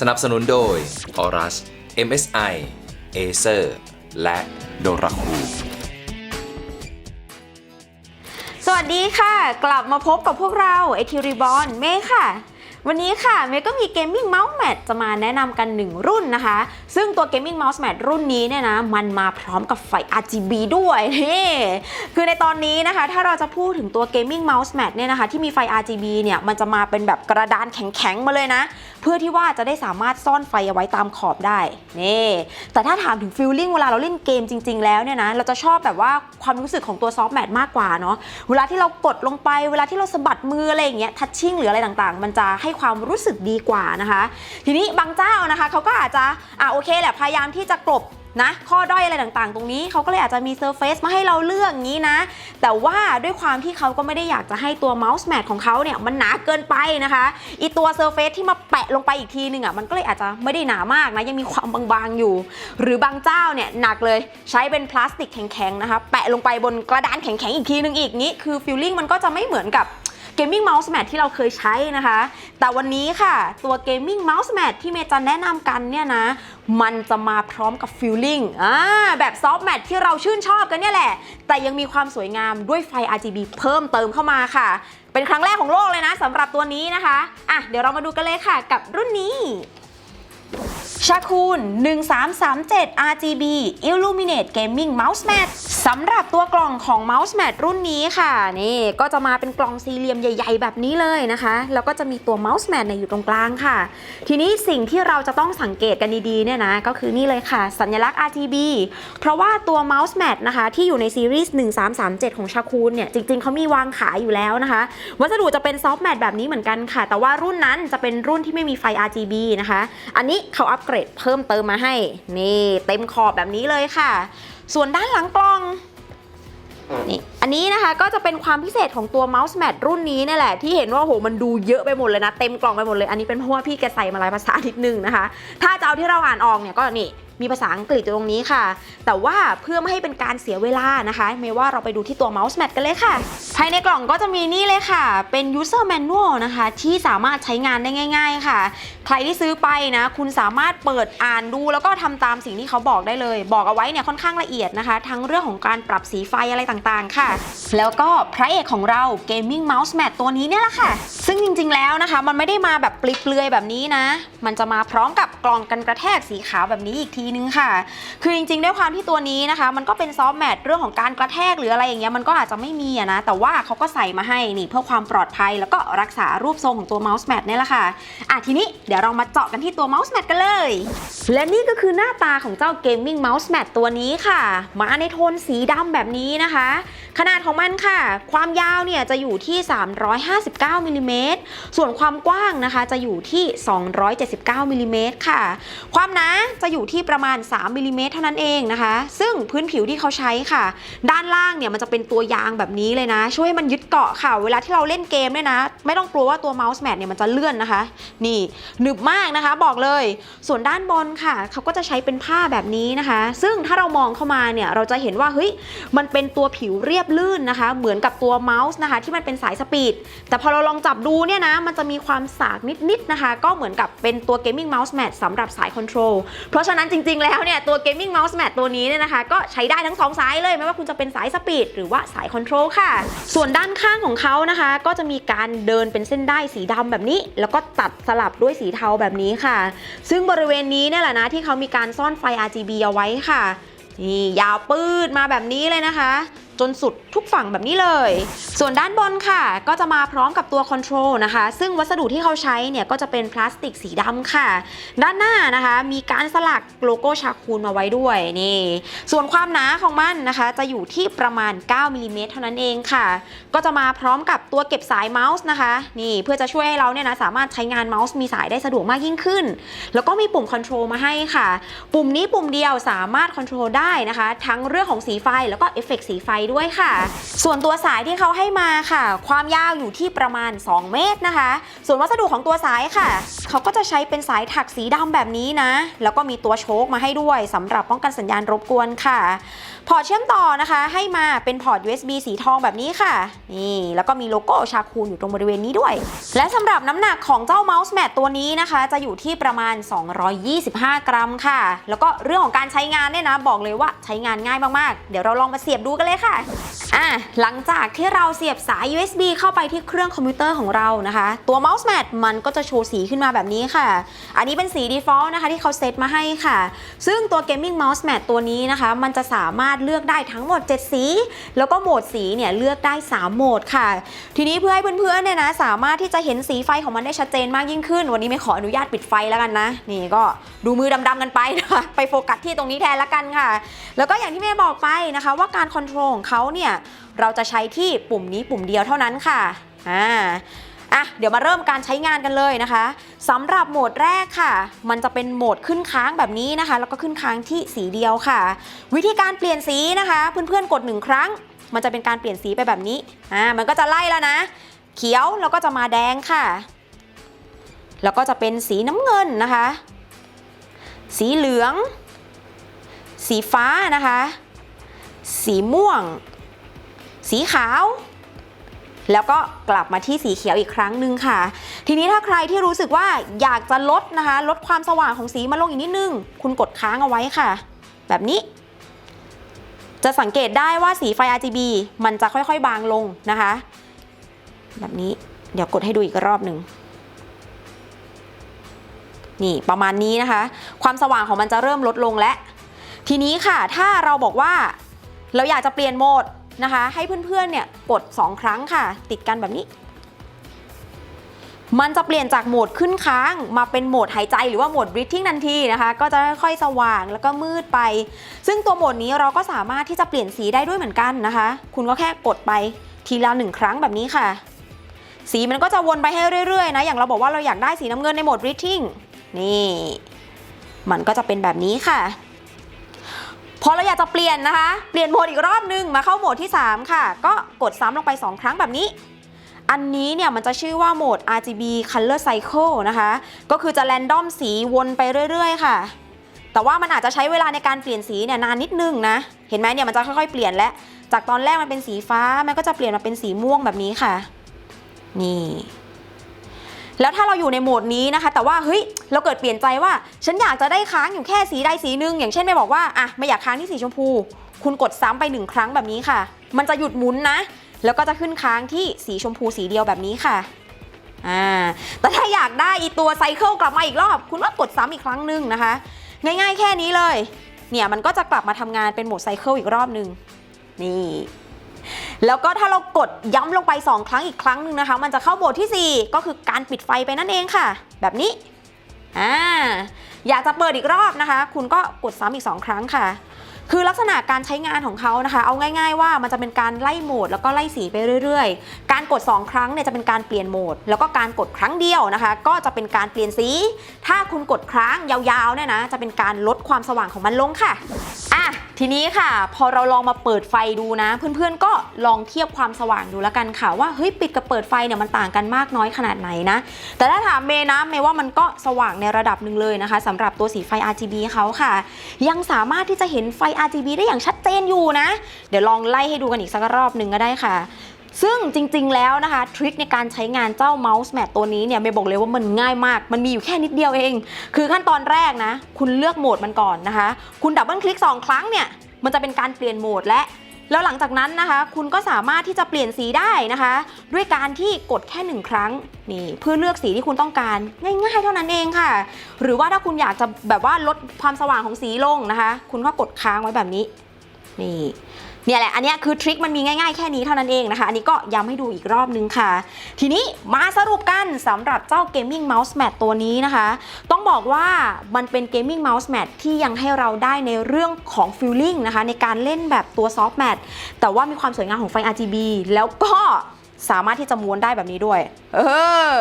สนับสนุนโดย Oras MSI Acer และ d o r a c o สวัสดีค่ะ กลับมาพบกับพวกเราไอทีรีบอลเมย์ค่ะ วันนี้ค่ะเมย์ก็มีเกมมิ่งเมาส์แมทจะมาแนะนำกัน 1 รุ่นนะคะ ซึ่งตัวเกมมิ่งเมาส์แมทรุ่นนี้เนี่ยนะมันมาพร้อมกับไฟ RGB ด้วยนี่คือในตอนนี้นะคะ ถ้าเราจะพูดถึงตัวเกมมิ่งเมาส์แมทเนี่ยนะคะที่มีไฟ RGB เนี่ยมันจะมาเป็นแบบกระดานแข็งๆมาเลยนะ เพื่อที่ว่าจะได้สามารถซ่อนไฟเอาไว้ตามขอบได้นี่แต่ถ้าถามถึงฟิลลิ่งเวลาเราเล่นเกมจริง ๆ แล้วเนี่ยนะเราจะชอบแบบว่าความรู้สึกของตัวซอฟต์แมทมากกว่าเนาะเวลาที่เรากดลงไปเวลาที่เราสะบัดมืออะไรอย่างเงี้ยทัชชิ่งหรืออะไรต่างๆ มันจะให้ความรู้สึกดีกว่านะคะ ทีนี้บางเจ้านะคะเขาก็อาจจะอะโอเคแหละพยายามที่จะกลบนะข้อด้อยอะไรต่างๆ ตรงนี้เขาก็เลยอาจจะมีเซอร์เฟซมาให้เราเลือกอย่างนี้นะ แต่ว่าด้วยความที่เขาก็ไม่ได้อยากจะให้ตัวเมาส์แมทของเขาเนี่ยมันหนาเกินไปนะคะอีตัวเซอร์เฟซที่มาแปะลงไปอีกทีหนึ่งอะมันก็เลยอาจจะไม่ได้หนามากนะยังมีความบางๆอยู่ หรือบางเจ้าเนี่ยหนักเลยใช้เป็นพลาสติกแข็งๆนะคะแปะลงไปบนกระดานแข็งๆอีกทีหนึ่งอีกนี้คือฟิลลิ่งมันก็จะไม่เหมือนกับ เกมมิ่งเมาส์แมทที่เราเคยใช้นะคะ แต่วันนี้ค่ะตัวเกมมิ่งเมาส์แมทที่เมจันแนะนำกันเนี่ยนะ มันจะมาพร้อมกับฟิลลิ่งอ่าแบบซอฟต์แมทที่เราชื่นชอบกันเนี่ยแหละ แต่ยังมีความสวยงามด้วยไฟ RGB เพิ่มเติมเข้ามาค่ะ เป็นครั้งแรกของโลกเลยนะสำหรับตัวนี้นะคะอะเดี๋ยวเรามาดูกันเลยค่ะกับรุ่นนี้ ชาคูน1337 RGB Illuminate Gaming Mouse Mat สำหรับตัวกล่องของ Mouse Mat รุ่นนี้ค่ะ นี่ก็จะมาเป็นกล่องสี่เหลี่ยมใหญ่ ๆ แบบนี้เลยนะคะ แล้วก็จะมีตัว Mouse Mat เนี่ยอยู่ตรงกลางค่ะ ทีนี้สิ่งที่เราจะต้องสังเกตกันดีๆเนี่ยนะ ก็คือนี่เลยค่ะ สัญลักษณ์ RGB เพราะว่าตัว Mouse Mat นะคะ ที่อยู่ในซีรีส์1337 ของชาคูนเนี่ย จริง ๆเขามีวางขายอยู่แล้วนะคะ วัสดุจะเป็นซอฟต์แมทแบบนี้เหมือนกันค่ะ แต่ว่ารุ่นนั้นจะเป็นรุ่นที่ไม่มีไฟ RGB นะคะ อันนี้เขาอัปเกรดเพิ่มเติมมาให้ นี่เต็มขอบแบบนี้เลยค่ะ ส่วนด้านหลังกล่องนี่ อันนี้นะคะก็จะเป็นความพิเศษของตัวเมาส์แมทรุ่นนี้นี่แหละที่เห็นว่าโหมันดูเยอะไปหมดเลยนะ เต็มกล่องไปหมดเลย อันนี้เป็นเพราะว่าพี่แกใส่มาลายภาษานิดนึงนะคะ ถ้าจะเอาที่เราอ่านออกเนี่ยก็นี่มีภาษาอังกฤษอยู่ตรงนี้ค่ะ แต่ว่าเพื่อไม่ให้เป็นการเสียเวลานะคะ ไม่ว่าเราไปดูที่ตัวเมาส์แมทกันเลยค่ะ ภายในกล่องก็จะมีนี่เลยค่ะ เป็น user manual นะคะ ที่สามารถใช้งานได้ง่าย ๆ ค่ะ ใครที่ซื้อไปนะ คุณสามารถเปิดอ่านดู แล้วก็ทำตามสิ่งที่เขาบอกได้เลย บอกเอาไว้เนี่ยค่อนข้างละเอียดนะคะ ทั้งเรื่องของการปรับสีไฟอะไรต่างๆ ค่ะแล้วก็พระเอกของเรา gaming mouse mat ตัวนี้เนี่ยแหละค่ะ ซึ่งจริงๆแล้วนะคะ มันไม่ได้มาแบบปลิเปลือยแบบนี้นะ มันจะมาพร้อมกับกล่องกันกระแทกสีขาวแบบนี้อีกทีนึงค่ะ คือจริงๆด้วยความที่ตัวนี้นะคะ มันก็เป็นซอฟต์แมทเรื่องของการกระแทกหรืออะไรอย่างเงี้ยมันก็อาจจะไม่มีอะนะ แต่ว่าเขาก็ใส่มาให้นี่เพื่อความปลอดภัย แล้วก็รักษารูปทรงของตัวเมาส์แมทนี่ยแหละค่ะอะทีนี้เดี๋ยวเรามาเจาะกันที่ตัวเมาส์แมทกันเลย และนี่ก็คือหน้าตาของเจ้า Gaming Mouse Mat ตัวนี้ค่ะ มาในโทนสีดำแบบนี้นะคะขนาดของมันค่ะ ความยาวเนี่ยจะอยู่ที่ 359มิลลิเมตรส่วนความกว้างนะคะจะอยู่ที่ 279มิลลิเมตรค่ะ ความหนาจะอยู่ที่ประมาณ 3มิลลิเมตรเท่านั้นเองนะคะ ซึ่งพื้นผิวที่เขาใช้ค่ะ ด้านล่างเนี่ยมันจะเป็นตัวยางแบบนี้เลยนะ ช่วยให้มันยึดเกาะค่ะ เวลาที่เราเล่นเกมเนี่ยนะ ไม่ต้องกลัวว่าตัวเมาส์แมทเนี่ยมันจะเลื่อนนะคะ นี่หนึบมากนะคะ บอกเลย ส่วนด้านบนค่ะ เขาก็จะใช้เป็นผ้าแบบนี้นะคะ ซึ่งถ้าเรามองเข้ามาเนี่ยเราจะเห็นว่าเฮ้ยมันเป็นตัวผิวเรียบลื่นนะคะ เหมือนกับตัวเมาส์นะคะที่มันเป็นสายสปีด แต่พอเราลองจับดูเนี่ยนะ มันจะมีความสากนิดๆนะคะ ก็เหมือนกับเป็นตัว Gaming Mouse Mat สำหรับสายคอนโทรล เพราะฉะนั้นจริง ๆ แล้วเนี่ยตัว Gaming Mouse Mat ตัวนี้เนี่ยนะคะ ก็ใช้ได้ทั้งสองสายเลย ไม่ว่าคุณจะเป็นสายสปีดหรือว่าสายคอนโทรลค่ะ ส่วนด้านข้างของเขานะคะ ก็จะมีการเดินเป็นเส้นได้สีดำแบบนี้ แล้วก็ตัดสลับด้วยสีเทาแบบนี้ค่ะ ซึ่งบริเวณนี้เนี่ยแหละนะที่เขามีการซ่อนไฟ RGB เอาไว้ค่ะนี่ยาวปืดมาแบบนี้เลยนะคะ จนสุดทุกฝั่งแบบนี้เลย ส่วนด้านบนค่ะ ก็จะมาพร้อมกับตัวคอนโทรลนะคะ ซึ่งวัสดุที่เขาใช้เนี่ยก็จะเป็นพลาสติกสีดำค่ะ ด้านหน้านะคะ มีการสลักโลโก้ชาคูนมาไว้ด้วยนี่ ส่วนความหนาของมันนะคะ จะอยู่ที่ประมาณ 9มิลลิเมตรเท่านั้นเองค่ะ ก็จะมาพร้อมกับตัวเก็บสายเมาส์นะคะ นี่เพื่อจะช่วยให้เราเนี่ยนะสามารถใช้งานเมาส์มีสายได้สะดวกมากยิ่งขึ้น แล้วก็มีปุ่มคอนโทรลมาให้ค่ะ ปุ่มนี้ปุ่มเดียวสามารถคอนโทรลได้นะคะ ทั้งเรื่องของสีไฟแล้วก็เอฟเฟกต์สีไฟด้วยค่ะ ส่วนตัวสายที่เขาให้มาค่ะ ความยาวอยู่ที่ประมาณ 2 เมตรนะคะ ส่วนวัสดุของตัวสายค่ะ เขาก็จะใช้เป็นสายถักสีดำแบบนี้นะ แล้วก็มีตัวโชคมาให้ด้วยสำหรับป้องกันสัญญาณรบกวนค่ะ พอร์ตเชื่อมต่อนะคะให้มาเป็นพอร์ต USB สีทองแบบนี้ค่ะ นี่แล้วก็มีโลโก้ชาคูนอยู่ตรงบริเวณนี้ด้วย และสำหรับน้ำหนักของเจ้าเมาส์แมทตัวนี้นะคะ จะอยู่ที่ประมาณ 225 กรัมค่ะ แล้วก็เรื่องของการใช้งานเนี่ยนะ บอกเลยว่าใช้งานง่ายมากๆ เดี๋ยวเราลองมาเสียบดูกันเลยค่ะอะหลังจากที่เราเสียบสาย USB เข้าไปที่เครื่องคอมพิวเตอร์ของเรานะคะ ตัวเมาส์แมทมันก็จะโชว์สีขึ้นมาแบบนี้ค่ะ อันนี้เป็นสี default นะคะที่เขาเซตมาให้ค่ะ ซึ่งตัว Gaming Mouse Mat ตัวนี้นะคะ มันจะสามารถเลือกได้ทั้งหมด 7 สี แล้วก็โหมดสีเนี่ยเลือกได้ 3 โหมดค่ะ ทีนี้เพื่อให้เพื่อนๆเนี่ยนะสามารถที่จะเห็นสีไฟของมันได้ชัดเจนมากยิ่งขึ้น วันนี้ไม่ขออนุญาตปิดไฟแล้วกันนะ นี่ก็ดูมือดำๆกันไปนะคะไปโฟกัสที่ตรงนี้แทนละกันค่ะ แล้วก็อย่างที่เมย์บอกไปนะคะ ว่าการคอนโทรลของเขาเนี่ยเราจะใช้ที่ปุ่มนี้ปุ่มเดียวเท่านั้นค่ะอ่า อะเดี๋ยวมาเริ่มการใช้งานกันเลยนะคะสำหรับโหมดแรกค่ะ มันจะเป็นโหมดขึ้นค้างแบบนี้นะคะ แล้วก็ขึ้นค้างที่สีเดียวค่ะ วิธีการเปลี่ยนสีนะคะ เพื่อนๆกดหนึ่งครั้ง มันจะเป็นการเปลี่ยนสีไปแบบนี้อ่ามันก็จะไล่แล้วนะ เขียวแล้วก็จะมาแดงค่ะ แล้วก็จะเป็นสีน้ำเงินนะคะ สีเหลือง สีฟ้านะคะ สีม่วง สีขาว แล้วก็กลับมาที่สีเขียวอีกครั้งหนึ่งค่ะ ทีนี้ถ้าใครที่รู้สึกว่าอยากจะลดนะคะ ลดความสว่างของสีมาลงอีกนิดนึง คุณกดค้างเอาไว้ค่ะ แบบนี้ จะสังเกตได้ว่าสีไฟ RGB มันจะค่อยๆ บางลงนะคะ แบบนี้เดี๋ยวกดให้ดูอีกรอบหนึ่งนี่ประมาณนี้นะคะ ความสว่างของมันจะเริ่มลดลงแล้วทีนี้ค่ะ ถ้าเราบอกว่า เราอยากจะเปลี่ยนโหมด นะคะ ให้เพื่อนๆเนี่ยกด 2 ครั้งค่ะ ติดกันแบบนี้ มันจะเปลี่ยนจากโหมดขึ้นค้างมาเป็นโหมดหายใจหรือว่าโหมด breathing ทันทีนะคะ ก็จะค่อยๆสว่างแล้วก็มืดไป ซึ่งตัวโหมดนี้เราก็สามารถที่จะเปลี่ยนสีได้ด้วยเหมือนกันนะคะ คุณก็แค่กดไปทีละหนึ่งครั้งแบบนี้ค่ะ สีมันก็จะวนไปให้เรื่อยๆนะ อย่างเราบอกว่าเราอยากได้สีน้ำเงินในโหมด breathing นี่ มันก็จะเป็นแบบนี้ค่ะ พอเราอยากจะเปลี่ยนนะคะ เปลี่ยนโหมดอีกรอบนึงมาเข้าโหมดที่ 3 ค่ะ ก็กดซ้ำลงไป 2 ครั้งแบบนี้ อันนี้เนี่ยมันจะชื่อว่าโหมด RGB Color Cycle นะคะ ก็คือจะแรนดอมสีวนไปเรื่อยๆ ค่ะ แต่ว่ามันอาจจะใช้เวลาในการเปลี่ยนสีเนี่ยนานนิดนึงนะ เห็นไหมเนี่ยมันจะค่อยๆเปลี่ยนแล้วจากตอนแรกมันเป็นสีฟ้า มันก็จะเปลี่ยนมาเป็นสีม่วงแบบนี้ค่ะ นี่ แล้วถ้าเราอยู่ในโหมดนี้นะคะ แต่ว่าเฮ้ยเราเกิดเปลี่ยนใจว่า ฉันอยากจะได้ค้างอยู่แค่สีใดสีหนึ่งอย่างเช่นไม่บอกว่าอะไม่อยากค้างที่สีชมพู คุณกดซ้ำไปหนึ่งครั้งแบบนี้ค่ะ มันจะหยุดหมุนนะ แล้วก็จะขึ้นค้างที่สีชมพูสีเดียวแบบนี้ค่ะอ่าแต่ถ้าอยากได้อีตัวไซเคิลกลับมาอีกรอบ คุณก็กดซ้ำอีกครั้งหนึ่งนะคะ ง่ายๆแค่นี้เลย เนี่ยมันก็จะกลับมาทำงานเป็นโหมดไซเคิลอีกรอบหนึ่งนี่ แล้วก็ถ้าเรากดย้ำลงไป 2 ครั้งอีกครั้งหนึ่งนะคะ มันจะเข้าโหมดที่ 4 ก็คือการปิดไฟไปนั่นเองค่ะ แบบนี้อ่าอยากจะเปิดอีกรอบนะคะ คุณก็กดซ้ำอีก 2 ครั้งค่ะ คือลักษณะการใช้งานของเขานะคะ เอาง่าย ๆ ว่ามันจะเป็นการไล่โหมดแล้วก็ไล่สีไปเรื่อย ๆ การกด 2 ครั้งเนี่ยจะเป็นการเปลี่ยนโหมด แล้วก็การกดครั้งเดียวนะคะ ก็จะเป็นการเปลี่ยนสี ถ้าคุณกดครั้งยาวๆเนี่ยนะจะเป็นการลดความสว่างของมันลงค่ะอะ ทีนี้ค่ะ พอเราลองมาเปิดไฟดูนะ เพื่อนๆก็ลองเทียบความสว่างดูแล้วกันค่ะ ว่าเฮ้ยปิดกับเปิดไฟเนี่ยมันต่างกันมากน้อยขนาดไหนนะ แต่ถ้าถามเมย์นะเมย์ว่ามันก็สว่างในระดับหนึ่งเลยนะคะสำหรับตัวสีไฟ RGB เขาค่ะ ยังสามารถที่จะเห็นไฟ RGB ได้อย่างชัดเจนอยู่นะ เดี๋ยวลองไล่ให้ดูกันอีกสักรอบหนึ่งก็ได้ค่ะ ซึ่งจริงๆแล้วนะคะทริคในการใช้งานเจ้าเมาส์แมทตัวนี้เนี่ยเมย์บอกเลยว่ามันง่ายมาก มันมีอยู่แค่นิดเดียวเอง คือขั้นตอนแรกนะ คุณเลือกโหมดมันก่อนนะคะ คุณดับเบิลคลิก 2 ครั้งเนี่ย มันจะเป็นการเปลี่ยนโหมดและแล้วหลังจากนั้นนะคะ คุณก็สามารถที่จะเปลี่ยนสีได้นะคะ ด้วยการที่กดแค่หนึ่งครั้งนี่เพื่อเลือกสีที่คุณต้องการง่ายๆ เท่านั้นเองค่ะ หรือว่าถ้าคุณอยากจะแบบว่าลดความสว่างของสีลงนะคะ คุณก็กดค้างไว้แบบนี้นี่ เนี่ยแหละ อันนี้คือทริคมันมีง่ายๆแค่นี้เท่านั้นเองนะคะ อันนี้ก็ย้ำให้ดูอีกรอบนึงค่ะ ทีนี้มาสรุปกันสำหรับเจ้า Gaming Mouse Mat ตัวนี้นะคะ ต้องบอกว่ามันเป็น Gaming Mouse Mat ที่ยังให้เราได้ในเรื่องของฟิลลิ่งนะคะในการเล่นแบบตัวซอฟต์แมทแต่ว่ามีความสวยงามของไฟ RGB แล้วก็ สามารถที่จะม้วนได้แบบนี้ด้วย เออ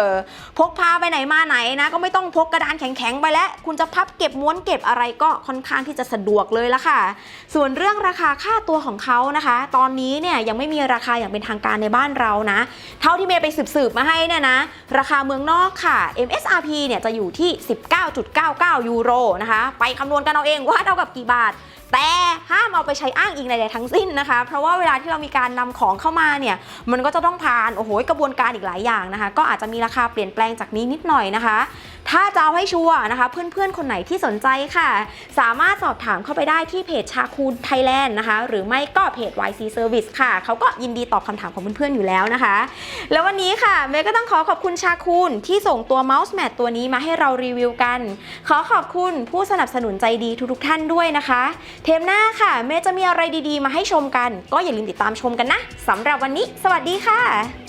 พกพาไปไหนมาไหนนะ ก็ไม่ต้องพกกระดานแข็งๆไปแล้ว คุณจะพับเก็บม้วนเก็บอะไรก็ค่อนข้างที่จะสะดวกเลยละค่ะ ส่วนเรื่องราคาค่าตัวของเขานะคะ ตอนนี้เนี่ยยังไม่มีราคาอย่างเป็นทางการในบ้านเรานะ เท่าที่เมย์ไปสืบๆมาให้เนี่ยนะ ราคาเมืองนอกค่ะ MSRP เนี่ยจะอยู่ที่ 19.99 ยูโรนะคะ ไปคำนวณกันเอาเองว่าเท่ากับกี่บาท แต่ห้ามเอาไปใช้อ้างอิงใดๆทั้งสิ้นนะคะ เพราะว่าเวลาที่เรามีการนำของเข้ามาเนี่ยมันก็จะต้องผ่านโอ้โหกระบวนการอีกหลายอย่างนะคะ ก็อาจจะมีราคาเปลี่ยนแปลงจากนี้นิดหน่อยนะคะถ้าจะเอาให้ชัวร์นะคะ เพื่อนๆ คนไหนที่สนใจค่ะ สามารถสอบถามเข้าไปได้ที่เพจชาคูนไทยแลนด์นะคะ หรือไม่ก็เพจ YC Service ค่ะ เขาก็ยินดีตอบคำถามของเพื่อนๆ อยู่แล้วนะคะ แล้ววันนี้ค่ะเมย์ก็ต้องขอขอบคุณชาคูนที่ส่งตัวเมาส์แมทตัวนี้มาให้เรารีวิวกัน ขอขอบคุณผู้สนับสนุนใจดีทุกๆท่านด้วยนะคะ เทมหน้าค่ะเมย์จะมีอะไรดีๆ มาให้ชมกัน ก็อย่าลืมติดตามชมกันนะสำหรับวันนี้ สวัสดีค่ะ